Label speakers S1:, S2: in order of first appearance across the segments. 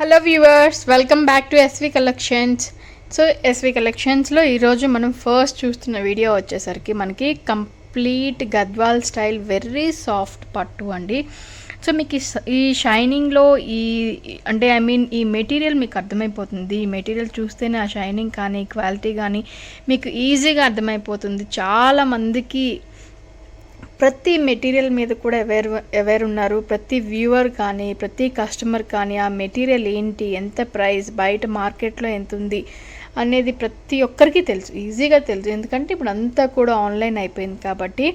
S1: Hello viewers welcome back to S V collections so S V కలెక్షన్స్లో ఈరోజు మనం first చూస్తున్న వీడియో వచ్చేసరికి మనకి complete Gadwal style very soft పట్టు అండి. సో మీకు ఈ ఈ షైనింగ్లో ఈ అంటే ఐ మీన్ ఈ మెటీరియల్ మీకు అర్థమైపోతుంది. ఈ మెటీరియల్ చూస్తేనే ఆ షైనింగ్ కానీ క్వాలిటీ కానీ మీకు ఈజీగా అర్థమైపోతుంది. చాలా మందికి ప్రతి మెటీరియల్ మీద కూడా అవేర్ అవేర్ ఉన్నారు. ప్రతి వ్యూవర్ కానీ ప్రతి కస్టమర్ కానీ ఆ మెటీరియల్ ఏంటి ఎంత ప్రైస్ బయట మార్కెట్లో ఎంత ఉంది అనేది ప్రతి ఒక్కరికి తెలుసు. ఈజీగా తెలుసు. ఎందుకంటే ఇప్పుడు అంతా కూడా ఆన్లైన్ అయిపోయింది కాబట్టి.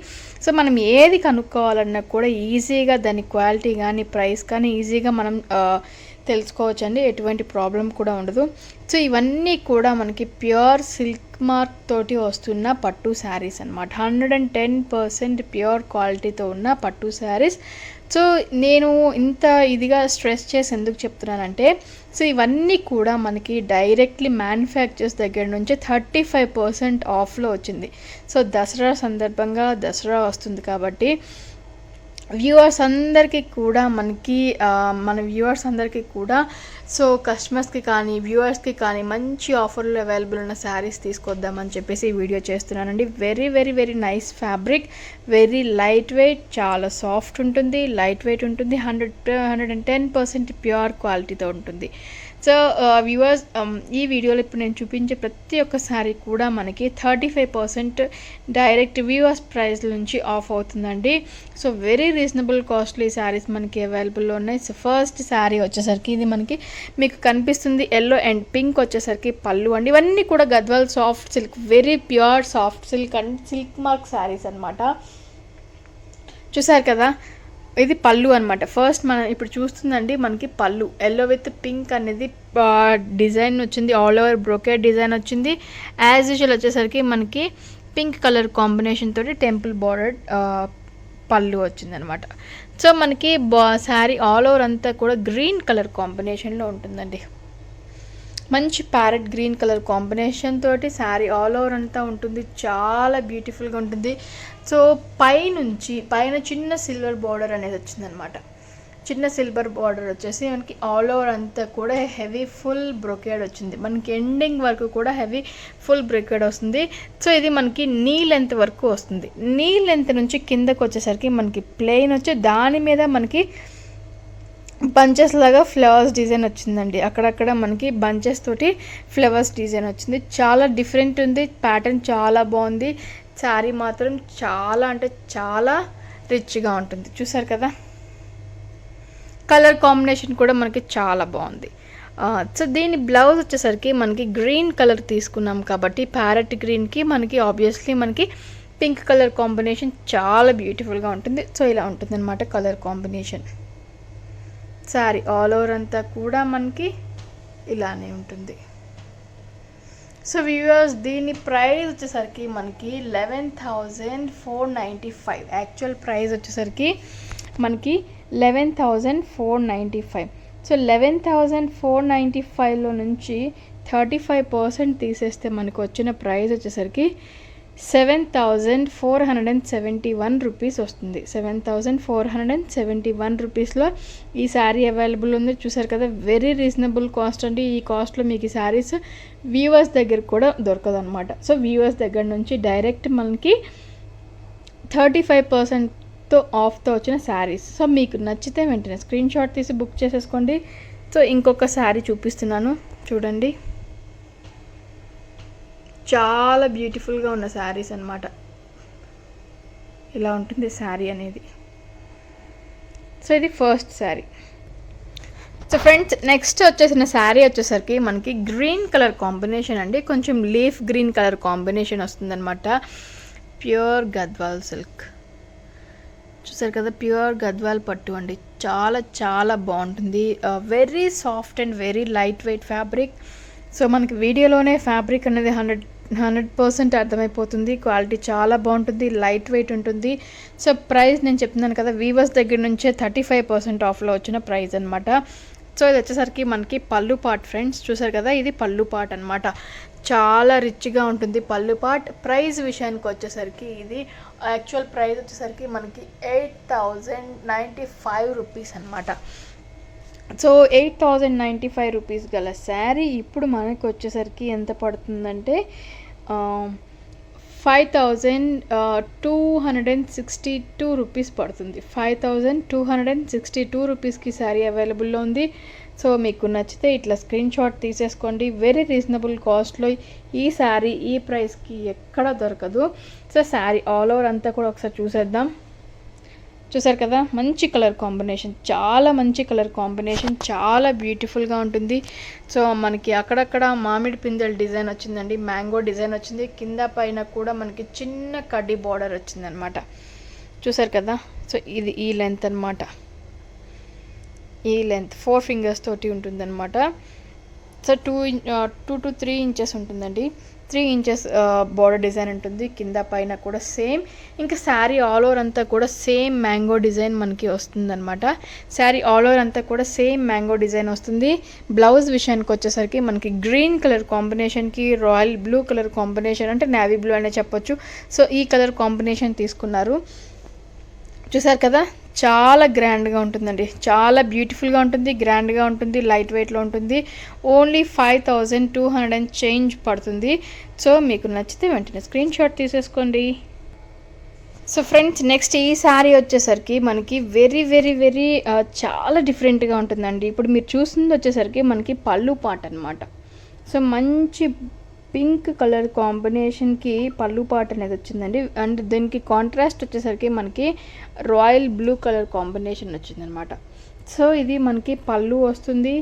S1: సో మనం ఏది కనుక్కోవాలన్నా కూడా ఈజీగా దాని క్వాలిటీ కానీ ప్రైస్ కానీ ఈజీగా మనం తెలుసుకోవచ్చండి ఎటువంటి ప్రాబ్లం కూడా ఉండదు. సో ఇవన్నీ కూడా మనకి ప్యూర్ సిల్క్ మార్క్ తోటి వస్తున్న పట్టు శారీస్ అనమాట hundred and ten percent pure క్వాలిటీతో ఉన్న పట్టు శారీస్. సో నేను ఇంత ఇదిగా స్ట్రెస్ చేసి ఎందుకు చెప్తున్నానంటే సో ఇవన్నీ కూడా మనకి డైరెక్ట్లీ మ్యానుఫ్యాక్చర్స్ దగ్గర నుంచి థర్టీ ఫైవ్ పర్సెంట్ ఆఫ్లో వచ్చింది. సో దసరా సందర్భంగా దసరా వస్తుంది కాబట్టి వ్యూవర్స్ అందరికీ కూడా మనకి మన వ్యూవర్స్ అందరికీ కూడా సో కస్టమర్స్కి కానీ వ్యూవర్స్కి కానీ మంచి ఆఫర్లు అవైలబుల్ ఉన్న శారీస్ తీసుకొద్దామని చెప్పేసి వీడియో చేస్తున్నానండి. Very very very nice fabric very light weight చాలా సాఫ్ట్ ఉంటుంది. లైట్ వెయిట్ ఉంటుంది hundred hundred and ten percent pure క్వాలిటీతో ఉంటుంది. సో వ్యూవర్స్ um, ఈ వీడియోలో ఇప్పుడు నేను చూపించే ప్రతి ఒక్క శారీ కూడా మనకి thirty five percent direct viewers price నుంచి ఆఫ్ అవుతుందండి. So very reasonable costly saris మనకి అవైలబుల్లో ఉన్నాయి. సో ఫస్ట్ శారీ వచ్చేసరికి ఇది మనకి మీకు కనిపిస్తుంది ఎల్లో అండ్ పింక్ వచ్చేసరికి పళ్ళు అండి. ఇవన్నీ కూడా Gadwal soft silk very pure soft silk and silk mark saris అన్నమాట. చూసారు కదా? ఇది పళ్ళు అనమాట ఫస్ట్ మనం ఇప్పుడు చూస్తుందండి మనకి పళ్ళు. ఎల్లో విత్ పింక్ అనేది డిజైన్ వచ్చింది. ఆల్ ఓవర్ బ్రోకెట్ డిజైన్ వచ్చింది. యాజ్ యూజువల్ వచ్చేసరికి మనకి పింక్ కలర్ కాంబినేషన్ తోటి టెంపుల్ బార్డర్ పళ్ళు వచ్చిందనమాట సో మనకి బా శారీ ఆల్ ఓవర్ అంతా కూడా గ్రీన్ కలర్ కాంబినేషన్లో ఉంటుందండి. మంచి ప్యారెట్ గ్రీన్ కలర్ కాంబినేషన్ తోటి శారీ ఆల్ ఓవర్ అంతా ఉంటుంది. చాలా బ్యూటిఫుల్గా ఉంటుంది. సో పైనుంచి పైన చిన్న సిల్వర్ బార్డర్ అనేది వచ్చిందనమాట చిన్న సిల్వర్ బార్డర్ వచ్చేసి మనకి ఆల్ ఓవర్ అంతా కూడా హెవీ ఫుల్ బ్రొకేడ్ వచ్చింది. మనకి ఎండింగ్ వరకు కూడా హెవీ ఫుల్ బ్రొకేడ్ వస్తుంది. సో ఇది మనకి నీ లెంత్ వరకు వస్తుంది. నీ లెంత్ నుంచి కిందకు వచ్చేసరికి మనకి ప్లెయిన్ వచ్చి దాని మీద మనకి బంచెస్ లాగా ఫ్లవర్స్ డిజైన్ వచ్చిందండి. అక్కడక్కడ మనకి బంచెస్ తోటి ఫ్లవర్స్ డిజైన్ వచ్చింది. చాలా డిఫరెంట్ ఉంది. ప్యాటర్న్ చాలా బాగుంది. శారీ మాత్రం చాలా అంటే చాలా రిచ్గా ఉంటుంది. చూసారు కదా? కలర్ కాంబినేషన్ కూడా మనకి చాలా బాగుంది. సో దీని బ్లౌజ్ వచ్చేసరికి మనకి గ్రీన్ కలర్ తీసుకున్నాం కాబట్టి ప్యారెట్ గ్రీన్కి మనకి ఆబ్వియస్లీ మనకి పింక్ కలర్ కాంబినేషన్ చాలా బ్యూటిఫుల్గా ఉంటుంది. సో ఇలా ఉంటుంది అనమాట colour combination. Sari all over అంతా కూడా మనకి ఇలానే ఉంటుంది. సో వ్యూవర్స్ దీని ప్రైస్ వచ్చేసరికి మనకి eleven thousand four ninety five actual price వచ్చేసరికి మనకి eleven thousand four ninety five so eleven thousand four ninety ఫైవ్లో నుంచి థర్టీ ఫైవ్ పర్సెంట్ తీసేస్తే మనకు వచ్చిన ప్రైస్ వచ్చేసరికి seven thousand four hundred and seventy one rupees వస్తుంది. Seven thousand four hundred and seventy one రూపీస్లో ఈ శారీ అవైలబుల్ ఉంది. చూసారు కదా వెరీ రీజనబుల్ కాస్ట్ అండి. ఈ కాస్ట్లో మీకు ఈ శారీస్ వ్యూవర్స్ దగ్గర కూడా దొరకదు అనమాట సో వ్యూవర్స్ దగ్గర నుంచి డైరెక్ట్ మనకి థర్టీ ఫైవ్ పర్సెంట్తో ఆఫ్తో వచ్చిన శారీస్ సో మీకు నచ్చితే వెంటనే స్క్రీన్ షాట్ తీసి బుక్ చేసేసుకోండి. సో ఇంకొక శారీ చూపిస్తున్నాను. చూడండి. చాలా బ్యూటిఫుల్గా ఉన్న శారీస్ అనమాట ఇలా ఉంటుంది శారీ అనేది? సో ఇది first sari. So friends next వచ్చేసిన శారీ వచ్చేసరికి మనకి గ్రీన్ కలర్ కాంబినేషన్ అండి. కొంచెం లీఫ్ గ్రీన్ కలర్ కాంబినేషన్ వస్తుందన్నమాట. ప్యూర్ గద్వాల్ సిల్క్ చూసారు కదా ప్యూర్ గద్వాల్ పట్టు అండి. చాలా చాలా బాగుంటుంది. Very soft and very light weight fabric so మనకి వీడియోలోనే ఫ్యాబ్రిక్ అనేది హండ్రెడ్ హండ్రెడ్ పర్సెంట్ అర్థమైపోతుంది. క్వాలిటీ చాలా బాగుంటుంది. లైట్ వెయిట్ ఉంటుంది. సో ప్రైస్ నేను చెప్తున్నాను కదా వీవర్స్ దగ్గర నుంచే థర్టీ ఫైవ్ పర్సెంట్ ఆఫ్లో వచ్చిన ప్రైస్ అనమాట సో ఇది వచ్చేసరికి మనకి పళ్ళు పాట్ ఫ్రెండ్స్ చూసారు కదా ఇది పళ్ళు పాట్ అనమాట చాలా రిచ్గా ఉంటుంది పళ్ళు పాట్. ప్రైస్ విషయానికి వచ్చేసరికి ఇది యాక్చువల్ ప్రైస్ వచ్చేసరికి మనకి eight thousand ninety five rupees అనమాట so eight thousand ninety five rupees గల శారీ ఇప్పుడు మనకు వచ్చేసరికి ఎంత పడుతుందంటే five thousand two hundred and sixty two rupees పడుతుంది. Five thousand two hundred and sixty two రూపీస్కి శారీ అవైలబుల్లో ఉంది. సో మీకు నచ్చితే ఇట్లా స్క్రీన్ షాట్ తీసేసుకోండి. వెరీ రీజనబుల్ కాస్ట్లో ఈ శారీ ఈ ప్రైస్కి ఎక్కడ దొరకదు. సో శారీ ఆల్ ఓవర్ అంతా కూడా ఒకసారి చూసేద్దాం. చూసారు కదా? మంచి కలర్ కాంబినేషన్. చాలా మంచి కలర్ కాంబినేషన్. చాలా బ్యూటిఫుల్గా ఉంటుంది. సో మనకి అక్కడక్కడ మామిడి పిందెల డిజైన్ వచ్చిందండి. మ్యాంగో డిజైన్ వచ్చింది. కింద పైన కూడా మనకి చిన్న కడ్డీ బార్డర్ వచ్చిందనమాట. చూసారు కదా? సో ఇది ఈ లెంత్ అనమాట ఈ లెంత్ ఫోర్ ఫింగర్స్ తోటి ఉంటుందన్నమాట. So two two to three inches ఉంటుందండి. త్రీ ఇంచెస్ బార్డర్ డిజైన్ ఉంటుంది. కింద పైన కూడా సేమ్. ఇంకా శారీ ఆల్ ఓవర్ అంతా కూడా సేమ్ మ్యాంగో డిజైన్ మనకి వస్తుందన్నమాట. శారీ ఆల్ ఓవర్ అంతా కూడా సేమ్ మ్యాంగో డిజైన్ వస్తుంది. బ్లౌజ్ విషయానికి వచ్చేసరికి మనకి గ్రీన్ కలర్ కాంబినేషన్కి రాయల్ బ్లూ కలర్ కాంబినేషన్ అంటే నావీ బ్లూ అనే చెప్పొచ్చు. సో ఈ కలర్ కాంబినేషన్ తీసుకున్నారు. చూసారు కదా? చాలా గ్రాండ్గా ఉంటుందండి. చాలా బ్యూటిఫుల్గా ఉంటుంది గ్రాండ్గా ఉంటుంది లైట్ వెయిట్లో ఉంటుంది. Only five thousand two hundred and change పడుతుంది. సో మీకు నచ్చితే వెంటనే స్క్రీన్ షాట్ తీసేసుకోండి. సో ఫ్రెండ్స్ నెక్స్ట్ ఈ శారీ వచ్చేసరికి మనకి వెరీ వెరీ వెరీ చాలా డిఫరెంట్గా ఉంటుందండి. ఇప్పుడు మీరు చూసింది వచ్చేసరికి మనకి పళ్ళు పాట అనమాట సో మంచి పింక్ కలర్ కాంబినేషన్కి పళ్ళు పాట అనేది వచ్చిందండి. అండ్ దీనికి కాంట్రాస్ట్ వచ్చేసరికి మనకి రాయల్ బ్లూ కలర్ కాంబినేషన్ వచ్చిందనమాట. సో ఇది మనకి పళ్ళు వస్తుంది.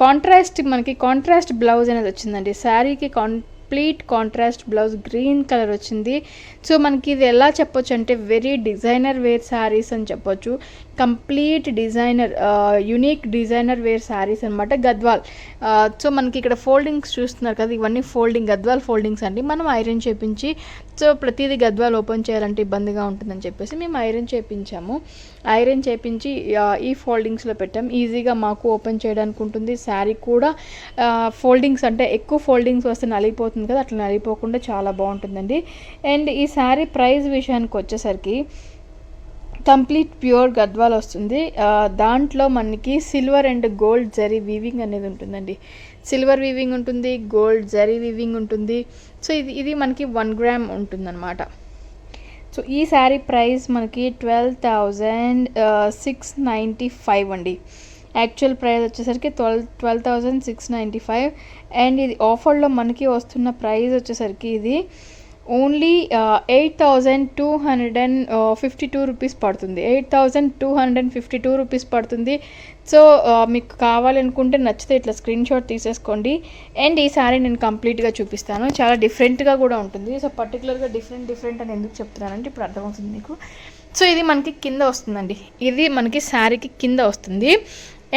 S1: కాంట్రాస్ట్ మనకి కాంట్రాస్ట్ బ్లౌజ్ అనేది వచ్చిందండి. శారీకి complete contrast blouse green colour వచ్చింది. సో మనకి ఇది ఎలా చెప్పొచ్చు అంటే వెరీ డిజైనర్ వేర్ శారీస్ అని చెప్పొచ్చు. Complete designer unique designer wear sarees అనమాట గద్వాల్. సో మనకి ఇక్కడ ఫోల్డింగ్స్ చూస్తున్నారు కదా ఇవన్నీ ఫోల్డింగ్ గద్వాల్ ఫోల్డింగ్స్ అండి. మనం ఐరన్ చేపించి సో ప్రతిదీ గద్వాల్ ఓపెన్ చేయాలంటే ఇబ్బందిగా ఉంటుందని చెప్పేసి మేము ఐరన్ చేపించాము. ఐరన్ చేపించి ఈ ఫోల్డింగ్స్లో పెట్టాం. ఈజీగా మాకు ఓపెన్ చేయడానికి ఉంటుంది. శారీ కూడా ఫోల్డింగ్స్ అంటే ఎక్కువ ఫోల్డింగ్స్ వస్తే నలిగిపోతుంది కదా అట్లా నలిగిపోకుండా చాలా బాగుంటుందండి. అండ్ ఈ శారీ ప్రైస్ విషయానికి వచ్చేసరికి కంప్లీట్ ప్యూర్ గద్వాల్ వస్తుంది. దాంట్లో మనకి silver and gold zari weaving అనేది ఉంటుందండి. సిల్వర్ వీవింగ్ ఉంటుంది గోల్డ్ జరీ వీవింగ్ ఉంటుంది. సో ఇది ఇది మనకి వన్ గ్రామ్ ఉంటుందన్నమాట. సో ఈ శారీ ప్రైస్ మనకి twelve thousand six ninety five అండి. యాక్చువల్ ప్రైస్ వచ్చేసరికి twelve twelve thousand six ninety five. And ఇది ఆఫర్లో మనకి వస్తున్న ప్రైస్ వచ్చేసరికి ఇది only eight thousand two hundred and fifty two rupees పడుతుంది. Eight thousand two hundred and fifty two rupees పడుతుంది. సో మీకు కావాలనుకుంటే నచ్చితే ఇట్లా స్క్రీన్ షాట్ తీసేసుకోండి. అండ్ ఈ సారీ నేను కంప్లీట్గా చూపిస్తాను. చాలా డిఫరెంట్గా కూడా ఉంటుంది. సో పర్టికులర్గా డిఫరెంట్ డిఫరెంట్ అని ఎందుకు చెప్తున్నానంటే ఇప్పుడు అర్థమవుతుంది మీకు. సో ఇది మనకి కింద వస్తుందండి. ఇది మనకి శారీకి కింద వస్తుంది.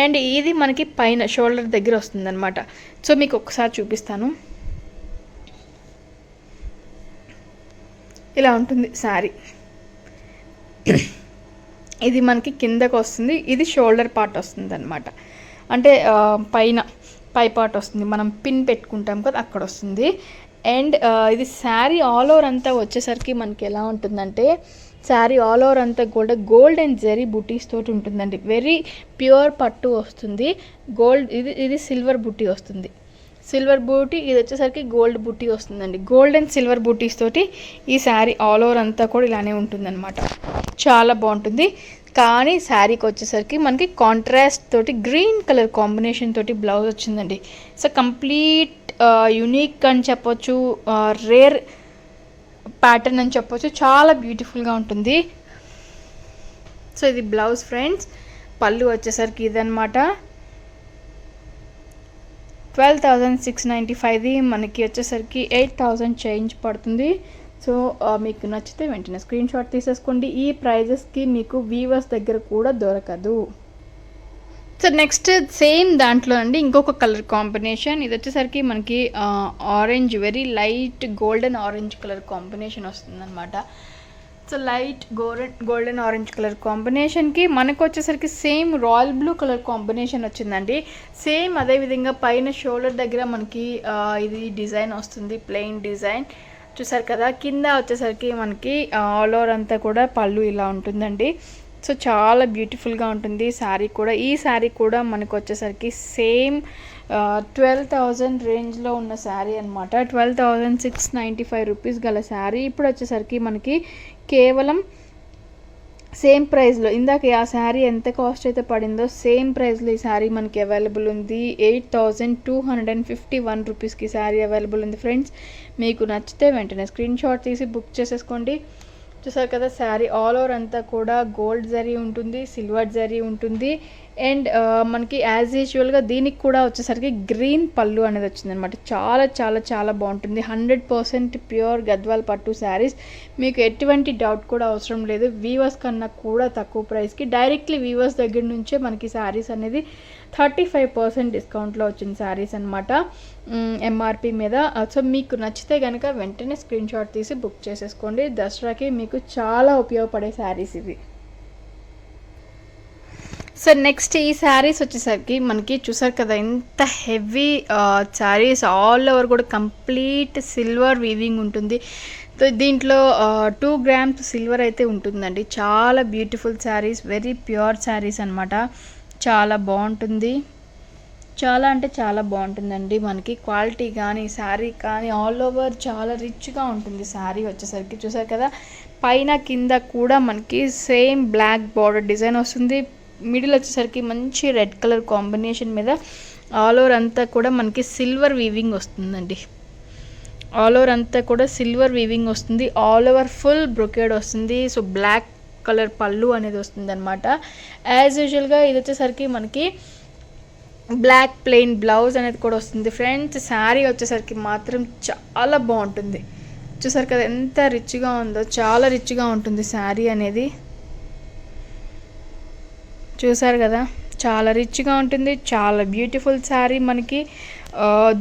S1: అండ్ ఇది మనకి పైన షోల్డర్ దగ్గర వస్తుంది అనమాట సో మీకు ఒకసారి చూపిస్తాను. ఇలా ఉంటుంది శారీ. ఇది మనకి కిందకు వస్తుంది. ఇది షోల్డర్ పార్ట్ వస్తుంది అనమాట అంటే పైన పై పార్ట్ వస్తుంది. మనం పిన్ పెట్టుకుంటాం కదా అక్కడ వస్తుంది. అండ్ ఇది శారీ ఆల్ ఓవర్ అంతా వచ్చేసరికి మనకి ఎలా ఉంటుందంటే శారీ ఆల్ ఓవర్ అంతా కూడా గోల్డ్ అండ్ జెరీ బుటీస్ తోటి ఉంటుందండి. వెరీ ప్యూర్ పట్టు వస్తుంది. గోల్డ్ ఇది ఇది సిల్వర్ బుటీ వస్తుంది. సిల్వర్ బూటీ ఇది వచ్చేసరికి గోల్డ్ బూటీ వస్తుందండి. గోల్డ్ అండ్ సిల్వర్ బూటీస్ తోటి ఈ శారీ ఆల్ ఓవర్ అంతా కూడా ఇలానే ఉంటుందన్నమాట. చాలా బాగుంటుంది. కానీ శారీకి వచ్చేసరికి మనకి కాంట్రాస్ట్ తోటి గ్రీన్ కలర్ కాంబినేషన్ తోటి బ్లౌజ్ వచ్చిందండి. సో కంప్లీట్ యునిక్ అని చెప్పొచ్చు uh, రేర్ ప్యాటర్న్ అని చెప్పొచ్చు. చాలా బ్యూటిఫుల్గా ఉంటుంది. సో ఇది బ్లౌజ్ ఫ్రెండ్స్ పళ్ళు వచ్చేసరికి ఇదనమాట ట్వెల్వ్ థౌజండ్ సిక్స్ నైంటీ ఫైవ్ది మనకి వచ్చేసరికి ఎయిట్ థౌజండ్ చేంజ్ పడుతుంది. సో మీకు నచ్చితే వెంటనే స్క్రీన్ షాట్ తీసేసుకోండి. ఈ ప్రైజెస్కి మీకు వీవర్స్ దగ్గర కూడా దొరకదు. సో నెక్స్ట్ సేమ్ దాంట్లో అండి ఇంకొక కలర్ కాంబినేషన్ ఇది వచ్చేసరికి మనకి orange very light golden orange colour combination వస్తుందన్నమాట. So light golden golden orange colour కాంబినేషన్కి మనకు వచ్చేసరికి same royal blue colour combination వచ్చిందండి. సేమ్ అదే విధంగా పైన షోల్డర్ దగ్గర మనకి ఇది డిజైన్ వస్తుంది ప్లెయిన్ డిజైన్. చూసారు కదా కింద వచ్చేసరికి మనకి ఆల్ ఓవర్ అంతా కూడా పళ్ళు ఇలా ఉంటుందండి. సో చాలా బ్యూటిఫుల్గా ఉంటుంది శారీ కూడా. ఈ శారీ కూడా మనకు వచ్చేసరికి సేమ్ ట్వెల్వ్ థౌజండ్ రేంజ్లో ఉన్న శారీ అనమాట twelve thousand six ninety five rupees గల శారీ ఇప్పుడు వచ్చేసరికి మనకి కేవలం సేమ్ ప్రైస్లో ఇందాక ఆ శారీ ఎంత కాస్ట్ అయితే పడిందో సేమ్ ప్రైస్లో ఈ శారీ మనకి అవైలబుల్ ఉంది. Eight thousand two hundred and fifty one రూపీస్కి శారీ అవైలబుల్ ఉంది ఫ్రెండ్స్ మీకు నచ్చితే వెంటనే స్క్రీన్ షాట్ తీసి బుక్ చేసేసుకోండి. చూసారు కదా శారీ ఆల్ ఓవర్ అంతా కూడా గోల్డ్ జరీ ఉంటుంది సిల్వర్ జరీ ఉంటుంది. అండ్ uh, మనకి యాజ్ యూజువల్గా దీనికి కూడా వచ్చేసరికి గ్రీన్ పళ్ళు అనేది వచ్చిందనమాట చాలా చాలా చాలా బాగుంటుంది. హండ్రెడ్ పర్సెంట్ ప్యూర్ గద్వాల్ పట్టు శారీస్. మీకు ఎటువంటి డౌట్ కూడా అవసరం లేదు. వీవర్స్ కన్నా కూడా తక్కువ ప్రైస్కి డైరెక్ట్లీ వీవర్స్ దగ్గర నుంచే మనకి శారీస్ అనేది థర్టీ ఫైవ్ పర్సెంట్ డిస్కౌంట్లో వచ్చిన శారీస్ అనమాట ఎంఆర్పి మీద. సో మీకు నచ్చితే కనుక వెంటనే స్క్రీన్ షాట్ తీసి బుక్ చేసేసుకోండి. దసరాకి మీకు చాలా ఉపయోగపడే శారీస్ ఇవి. సో నెక్స్ట్ ఈ శారీస్ వచ్చేసరికి మనకి చూసారు కదా ఎంత హెవీ శారీస్ ఆల్ ఓవర్ కూడా కంప్లీట్ సిల్వర్ వీవింగ్ ఉంటుంది. సో దీంట్లో టూ గ్రామ్స్ సిల్వర్ అయితే ఉంటుందండి. చాలా beautiful sarees very pure sarees అనమాట చాలా బాగుంటుంది. చాలా అంటే చాలా బాగుంటుందండి మనకి. క్వాలిటీ కానీ శారీ కానీ ఆల్ ఓవర్ చాలా రిచ్గా ఉంటుంది శారీ వచ్చేసరికి. చూసారు కదా? పైన కింద కూడా మనకి సేమ్ బ్లాక్ బార్డర్ డిజైన్ వస్తుంది. మిడిల్ వచ్చేసరికి మంచి రెడ్ కలర్ కాంబినేషన్ మీద ఆల్ ఓవర్ అంతా కూడా మనకి సిల్వర్ వీవింగ్ వస్తుందండి. ఆల్ ఓవర్ అంతా కూడా సిల్వర్ వీవింగ్ వస్తుంది. ఆల్ ఓవర్ ఫుల్ బ్రొకేడ్ వస్తుంది. సో బ్లాక్ కలర్ పళ్ళు అనేది వస్తుంది అనమాట యాజ్ యూజువల్గా ఇది వచ్చేసరికి మనకి బ్లాక్ ప్లెయిన్ బ్లౌజ్ అనేది కూడా వస్తుంది. ఫ్రెండ్స్ శారీ వచ్చేసరికి మాత్రం చాలా బాగుంటుంది. చూసారు కదా ఎంత రిచ్గా ఉందో చాలా రిచ్గా ఉంటుంది శారీ అనేది. చూసారు కదా చాలా రిచ్గా ఉంటుంది చాలా బ్యూటిఫుల్ శారీ మనకి.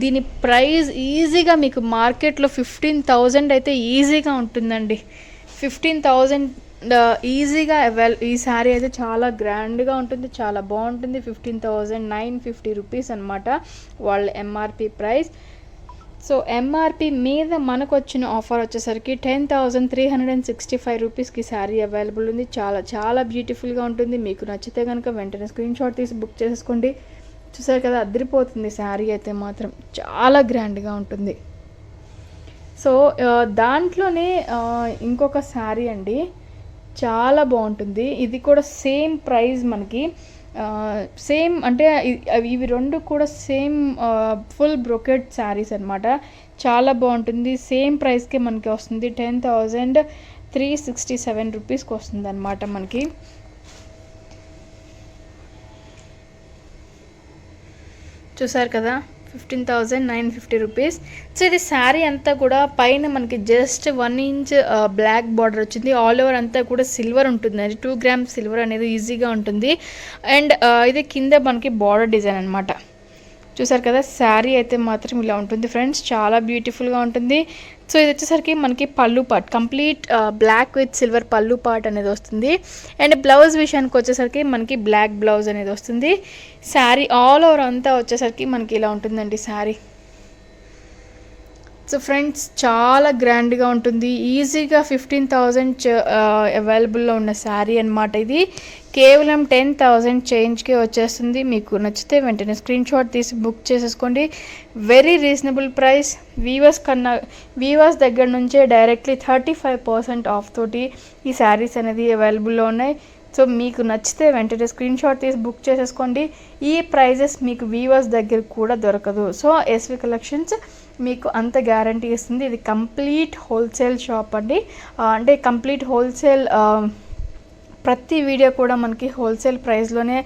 S1: దీని ప్రైస్ ఈజీగా మీకు మార్కెట్లో ఫిఫ్టీన్ థౌజండ్ అయితే ఈజీగా ఉంటుందండి. ఫిఫ్టీన్ థౌజండ్ ఈజీగా uh, అవైల్ ఈ శారీ అయితే చాలా గ్రాండ్గా ఉంటుంది చాలా బాగుంటుంది fifteen thousand nine fifty rupees అనమాట వాళ్ళ ఎంఆర్పి ప్రైస్ సో ఎంఆర్పి మీద మనకు వచ్చిన ఆఫర్ వచ్చేసరికి ten thousand three hundred and sixty five రూపీస్కి శారీ అవైలబుల్ ఉంది. చాలా చాలా బ్యూటిఫుల్గా ఉంటుంది. మీకు నచ్చితే కనుక వెంటనే స్క్రీన్ షాట్ తీసి బుక్ చేసుకోండి చూసారు కదా అదిరిపోతుంది శారీ అయితే మాత్రం. చాలా గ్రాండ్గా ఉంటుంది. సో uh, దాంట్లోనే uh, ఇంకొక శారీ అండి. చాలా బాగుంటుంది. ఇది కూడా సేమ్ ప్రైస్ మనకి. సేమ్ అంటే ఇవి రెండు కూడా సేమ్ ఫుల్ బ్రొకెట్ శారీస్ అనమాట చాలా బాగుంటుంది. సేమ్ ప్రైస్కే మనకి వస్తుంది. Ten thousand three sixty seven రూపీస్కి వస్తుంది అనమాట మనకి. చూసారు కదా? Fifteen thousand nine fifty rupees. So ఇది శారీ అంతా కూడా పైన మనకి just one inch black border వచ్చింది. ఆల్ ఓవర్ అంతా కూడా సిల్వర్ ఉంటుంది. అది టూ గ్రామ్స్ సిల్వర్ అనేది ఈజీగా ఉంటుంది. అండ్ uh, ఇది కింద మనకి బార్డర్ డిజైన్ అనమాట చూసారు కదా శారీ అయితే మాత్రం ఇలా ఉంటుంది ఫ్రెండ్స్ చాలా బ్యూటిఫుల్గా ఉంటుంది. సో ఇది వచ్చేసరికి మనకి పళ్ళు part complete black with silver పళ్ళు పార్ట్ అనేది వస్తుంది. అండ్ బ్లౌజ్ విషయానికి వచ్చేసరికి మనకి బ్లాక్ బ్లౌజ్ అనేది వస్తుంది. శారీ ఆల్ ఓవర్ అంతా వచ్చేసరికి మనకి ఇలా ఉంటుందండి శారీ. సో ఫ్రెండ్స్ చాలా గ్రాండ్గా ఉంటుంది. ఈజీగా ఫిఫ్టీన్ థౌజండ్ అవైలబుల్లో ఉన్న శారీ అనమాట ఇది. కేవలం టెన్ థౌజండ్ చేంజ్కే వచ్చేస్తుంది. మీకు నచ్చితే వెంటనే స్క్రీన్ షాట్ తీసి బుక్ చేసేసుకోండి. వెరీ రీజనబుల్ ప్రైస్ వీవర్స్ కన్నా వీవర్స్ దగ్గర నుంచే డైరెక్ట్లీ థర్టీ ఫైవ్ పర్సెంట్ ఆఫ్ తోటి ఈ శారీస్ అనేది అవైలబుల్లో ఉన్నాయి. సో మీకు నచ్చితే వెంటనే స్క్రీన్ షాట్ తీసి బుక్ చేసేసుకోండి. ఈ ప్రైజెస్ మీకు వీవర్స్ దగ్గర కూడా దొరకదు. సో ఎస్వి కలెక్షన్స్ మీకు అంత గ్యారంటీ ఇస్తుంది. ఇది కంప్లీట్ హోల్సేల్ షాప్ అండి. అంటే కంప్లీట్ హోల్సేల్ ప్రతి వీడియో కూడా మనకి హోల్సేల్ ప్రైస్లోనే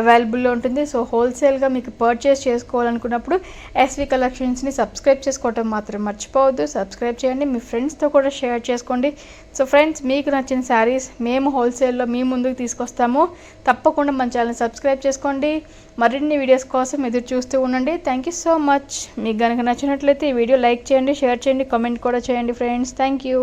S1: అవైలబుల్లో ఉంటుంది. సో హోల్సేల్గా మీకు పర్చేస్ చేసుకోవాలనుకున్నప్పుడు ఎస్వి కలెక్షన్స్ని సబ్స్క్రైబ్ చేసుకోవటం మాత్రం మర్చిపోవద్దు. సబ్స్క్రైబ్ చేయండి. మీ ఫ్రెండ్స్తో కూడా షేర్ చేసుకోండి. సో ఫ్రెండ్స్ మీకు నచ్చిన శారీస్ మేము హోల్సేల్లో మీ ముందుకు తీసుకొస్తాము. తప్పకుండా మన ఛానల్ సబ్స్క్రైబ్ చేసుకోండి. మరిన్ని వీడియోస్ కోసం ఎదురు చూస్తూ ఉండండి. థ్యాంక్ యూ సో మచ్ మీకు కనుక నచ్చినట్లయితే ఈ వీడియో లైక్ చేయండి షేర్ చేయండి కామెంట్ కూడా చేయండి ఫ్రెండ్స్ థ్యాంక్ యూ